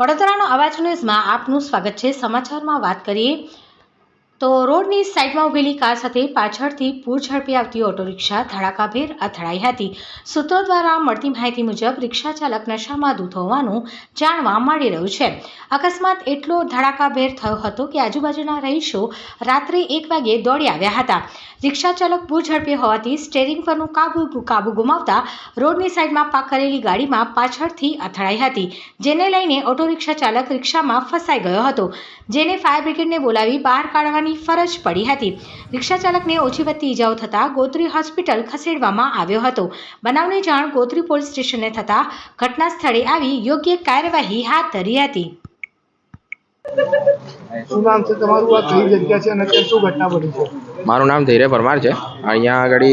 વડોદરાનો અવાજ ન્યૂઝમાં આપનું સ્વાગત છે. સમાચારમાં વાત કરીએ તો રોડની સાઈડમાં ઉભેલી કાર સાથે પાછળથી પૂર ઝડપી આવતી ઓટો રિક્ષા ધડાકાભેર અથડાઈ હતી. સૂત્રો દ્વારા મળતી માહિતી મુજબ રિક્ષા ચાલક નશામાં દૂધ હોવાનું જાણવા મળી રહ્યું છે. અકસ્માત એટલો ધડાકાભેર થયો હતો કે આજુબાજુના રહીશો રાત્રે એક વાગે દોડી આવ્યા હતા. રિક્ષા ચાલક પૂર ઝડપે હોવાથી સ્ટેરિંગ પરનું કાબુ કાબુ ગુમાવતા રોડની સાઈડમાં પાક કરેલી ગાડીમાં પાછળથી અથડાઈ હતી, જેને લઈને ઓટો રિક્ષા ચાલક રિક્ષામાં ફસાઈ ગયો હતો, જેને ફાયર બ્રિગેડને બોલાવી બહાર કાઢવાની ફરજ પડી હતી. રિક્ષા ચાલકને ઓછી વધતી ઈજાઓ થતાં ગોત્રી હોસ્પિટલ ખસેડવામાં આવ્યો હતો. બનાવની જાણ ગોત્રી પોલીસ સ્ટેશને થતાં ઘટના સ્થળે આવી યોગ્ય કાર્યવાહી હાથ ધરી હતી. શું નામ છે? તમારું આ કઈ જગ્યા છે અને અત્યારે શું ઘટના બની છે? મારું નામ ધૈર્ય પરમાર છે. અહીંયા આગળ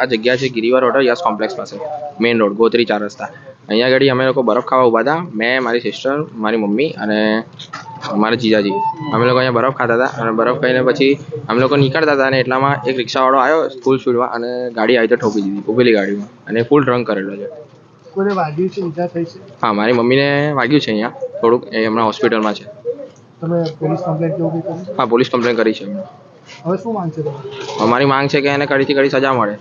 આ જગ્યા છે ગિરિવર હોટલ યસ કોમ્પ્લેક્સ પાસે મેઇન રોડ ગોત્રી ચાર રસ્તા. અહીંયા આગળ અમે લોકો બરફ ખાવા ઊભા હતા. મેં મારી સિસ્ટર મારી મમ્મી અને મારા જીજાજી. અમે લોકો અહીંયા બરફ ખાતા હતા અને બરફ ખાઈને પછી અમે લોકો નીકળતા હતા અને એટલામાં એક રિક્ષાવાળો આવ્યો ફૂલ સ્પીડમાં અને ગાડી આવી તો ઠોકી દીધી ઊભેલી ગાડીમાં અને ફૂલ ડ્રંક કરેલો છે. કોઈને વાગ્યું છે? ઈજા થઈ છે? હા મારી મમ્મીને વાગ્યું છે અહીંયા. થોડુંક એ હમણાં હોસ્પિટલમાં છે. તમે પોલીસ કમ્પ્લેન્ટ કેવું કરી? હા પોલીસ કમ્પ્લેન કરી છે. હવે શું માંગ છે અમારી માંગ છે કે એને કડીથી કડી સજા મળે.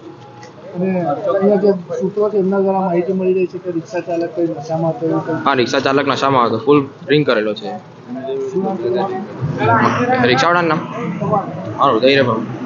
અને અહીંયા જે સૂત્રો છે એમના દ્વારા માહિતી મળી રહી છે કે રિક્ષા ચાલક કઈ નશામાં હતો હા રિક્ષા ચાલક નશામાં હતો. ફૂલ ડ્રિંક કરેલો છે. નામ? રિક્ષાવાળાનું નામ? મારું ધૈર્ય પરમાર